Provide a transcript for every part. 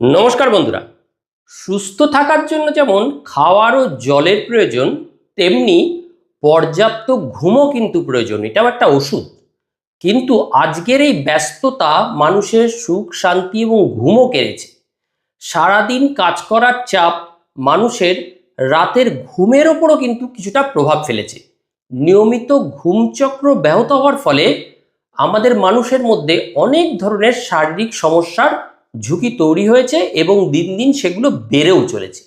নমস্কার বন্ধুরা। সুস্থ থাকার জন্য যেমন খাওয়ার ও জলের প্রয়োজন, তেমনি পর্যাপ্ত ঘুমও কিন্তু প্রয়োজন। এটাও একটা ওষুধ। কিন্তু আজকের এই ব্যস্ততা মানুষের সুখ, শান্তি এবং ঘুমও কেড়েছে। সারাদিন কাজ করার চাপ মানুষের রাতের ঘুমের ওপরও কিন্তু কিছুটা প্রভাব ফেলেছে। নিয়মিত ঘুমচক্র ব্যাহত হওয়ার ফলে আমাদের মানুষের মধ্যে অনেক ধরনের শারীরিক সমস্যার ঝুঁকি তৈরি হয়েছে এবং দিন দিন সেগুলো বেড়েও চলেছে।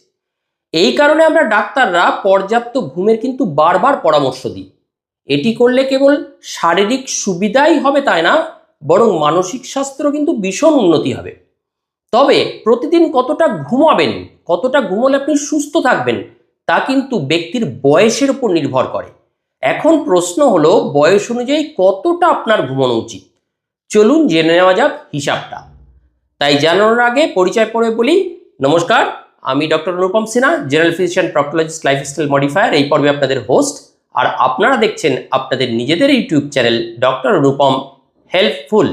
এই কারণে আমরা ডাক্তাররা পর্যাপ্ত ঘুমের কিন্তু বারবার পরামর্শ দিই। এটি করলে কেবল শারীরিক সুবিধাই হবে তাই না, বরং মানসিক স্বাস্থ্যেরও কিন্তু ভীষণ উন্নতি হবে। তবে প্রতিদিন কতটা ঘুমাবেন, কতটা ঘুমলে আপনি সুস্থ থাকবেন, তা কিন্তু ব্যক্তির বয়সের উপর নির্ভর করে। এখন প্রশ্ন হলো, বয়স অনুযায়ী কতটা আপনার ঘুমানো উচিত? চলুন জেনে নেওয়া যাক হিসাবটা। তাই জানানোর আগে পরিচয় পড়ে বলি, নমস্কার, আমি doctor Anupam Sinha general physician proctologist lifestyle modifier এই পর্বে আপনাদের হোস্ট আর আপনারা দেখছেন আপনাদের নিজেদের YouTube channel doctor Anupam helpful.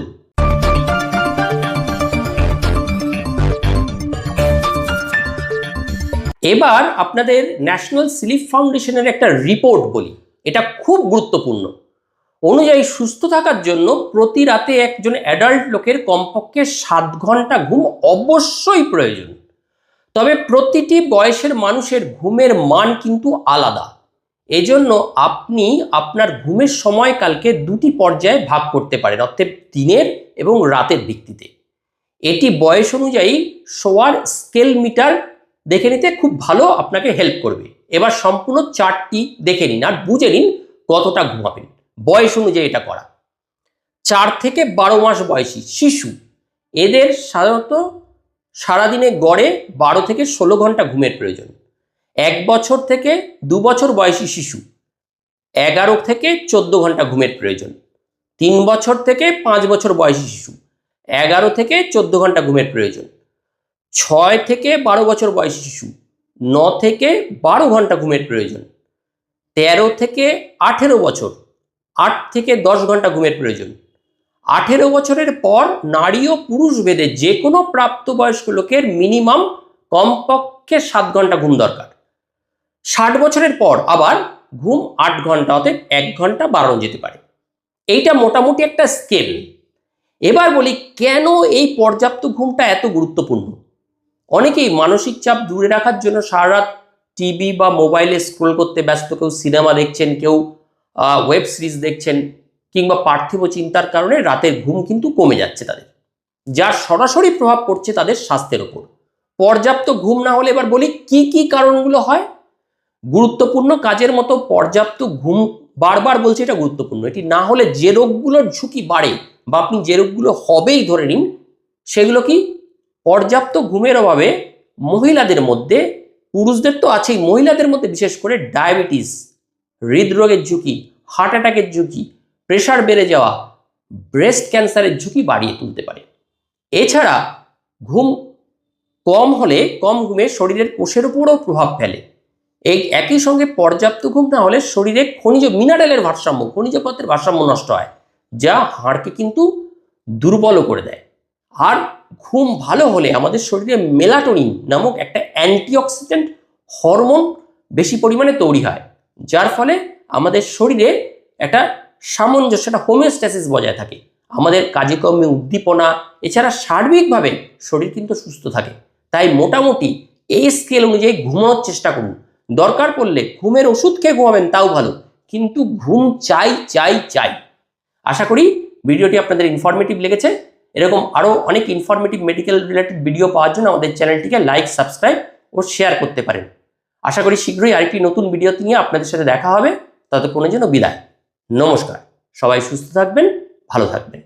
এবার আপনাদের ন্যাশনাল স্লিপ ফাউন্ডেশনের একটা রিপোর্ট বলি, এটা খুব গুরুত্বপূর্ণ। অনুযায়ী সুস্থ থাকার জন্য প্রতি রাতে একজন অ্যাডাল্ট লোকের কমপক্ষে সাত ঘণ্টা ঘুম অবশ্যই প্রয়োজন। তবে প্রতিটি বয়সের মানুষের ঘুমের মান কিন্তু আলাদা। এজন্য আপনি আপনার ঘুমের সময়কালকে দুটি পর্যায়ে ভাগ করতে পারেন, অর্থাৎ দিনের এবং রাতের ভিত্তিতে। এটি বয়স অনুযায়ী শোয়ার স্কেল মিটার দেখে নিতে খুব ভালো আপনাকে হেল্প করবে। এবার সম্পূর্ণ চারটি দেখে নিন আর বুঝে নিন কতটা ঘুমাবেন। বয়স অনুযায়ী এটা করা। চার থেকে বারো মাস বয়সী শিশু, এদের সাধারণত সারাদিনে গড়ে বারো থেকে ষোলো ঘণ্টা ঘুমের প্রয়োজন। এক বছর থেকে দু বছর বয়সী শিশু, এগারো থেকে চোদ্দ ঘণ্টা ঘুমের প্রয়োজন। তিন বছর থেকে পাঁচ বছর বয়সী শিশু, এগারো থেকে চোদ্দ ঘণ্টা ঘুমের প্রয়োজন। ছয় থেকে বারো বছর বয়সী শিশু, ন থেকে বারো ঘণ্টা ঘুমের প্রয়োজন। তেরো থেকে আঠেরো বছর আট থেকে দশ ঘণ্টা ঘুমের প্রয়োজন। আঠেরো বছরের পর নারী ও পুরুষ ভেদে যে কোনো প্রাপ্তবয়স্ক লোকের মিনিমাম কমপক্ষে সাত ঘণ্টা ঘুম দরকার। ষাট বছরের পর আবার ঘুম আট ঘণ্টা অর্থাৎ এক ঘণ্টা বাড়ানো যেতে পারে। এইটা মোটামুটি একটা স্কেল। এবার বলি, কেন এই পর্যাপ্ত ঘুমটা এত গুরুত্বপূর্ণ? অনেকেই মানসিক চাপ দূরে রাখার জন্য সারা রাত টিভি বা মোবাইলে স্ক্রোল করতে ব্যস্ত, কেউ সিনেমা দেখছেন, কেউ ওয়েব সিরিজ দেখছেন কিংবা পার্থিব চিন্তার কারণে রাতের ঘুম কিন্তু কমে যাচ্ছে তাদের, যার সরাসরি প্রভাব পড়ছে তাদের স্বাস্থ্যের ওপর। পর্যাপ্ত ঘুম না হলে এবার বলি কি কি কারণগুলো হয়? গুরুত্বপূর্ণ কাজের মতো পর্যাপ্ত ঘুম বারবার বলছে এটা গুরুত্বপূর্ণ। এটি না হলে যে রোগগুলোর ঝুঁকি বাড়ে বা আপনি যে রোগগুলো হবেই ধরে নিন, সেগুলো কি? পর্যাপ্ত ঘুমের অভাবে মহিলাদের মধ্যে, পুরুষদের তো আছেই, মহিলাদের মধ্যে বিশেষ করে ডায়াবেটিস হৃদরোগের ঝুঁকি হার্ট অ্যাটাকের ঝুঁকি প্রেশার বেড়ে যাওয়া ব্রেস্ট ক্যান্সারের ঝুঁকি বাড়িয়ে তুলতে পারে। এছাড়া ঘুম কম হলে কম ঘুমে শরীরের কোষের উপরও প্রভাব ফেলে। এই একই সঙ্গে পর্যাপ্ত ঘুম না হলে শরীরে খনিজ মিনারেলের ভারসাম্য খনিজ পদার্থের ভারসাম্য নষ্ট হয়, যা হাড়কে কিন্তু দুর্বলও করে দেয়। আর ঘুম ভালো হলে আমাদের শরীরে মেলাটোনিন নামক একটা অ্যান্টিঅক্সিডেন্ট হরমোন বেশি পরিমাণে তৈরি হয়। যার ফলে আমাদের শরীরে একটা সামঞ্জস্য একটা হোমিওস্ট্যাসিস বজায় থাকে। আমাদের কাজে কর্মে উদ্দীপনা, এছাড়া সার্বিকভাবে শরীর কিন্তু সুস্থ থাকে। তাই মোটামুটি এই স্কেল অনুযায়ী ঘুমানোর চেষ্টা করুন। দরকার পড়লে ঘুমের ওষুধ খেয়ে ঘুমাবেন, তাও ভালো। কিন্তু ঘুম চাই চাই চাই। আশা করি ভিডিওটি আপনাদের ইনফরমেটিভ লেগেছে। এরকম আরও অনেক ইনফরমেটিভ মেডিকেল রিলেটেড ভিডিও পাওয়ার জন্য আমাদের চ্যানেলটিকে লাইক সাবস্ক্রাইব ও শেয়ার করতে পারেন। আশা করি শীঘ্রই আরেকটি নতুন ভিডিও নিয়ে আপনাদের সাথে দেখা হবে। ততক্ষণের জন্য বিদায়। নমস্কার। সবাই সুস্থ থাকবেন, ভালো থাকবেন।